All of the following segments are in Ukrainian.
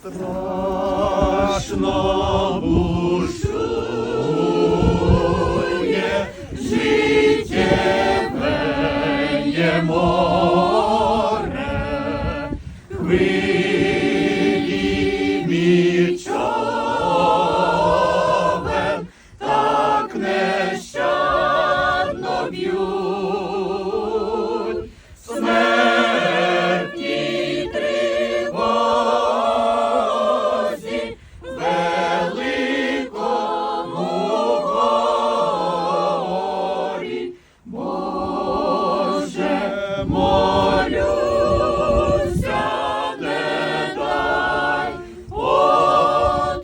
страшно бушує життєве ємо. молюся, не дай потонуть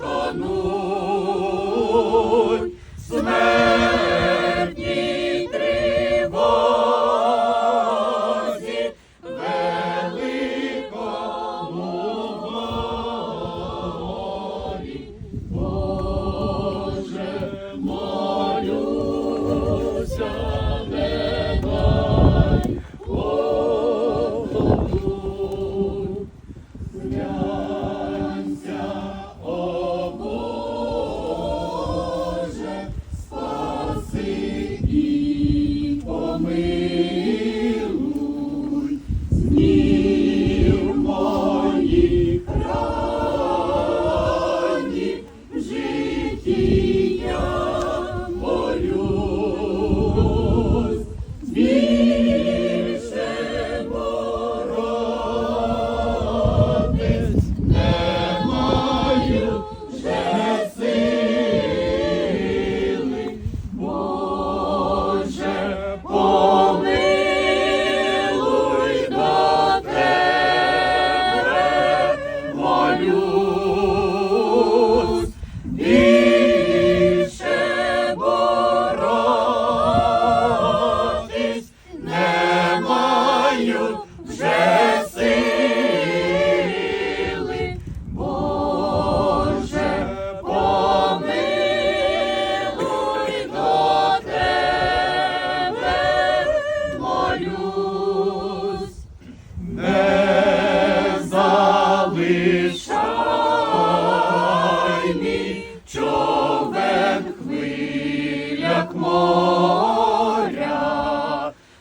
моря,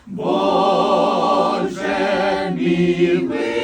Боже милый.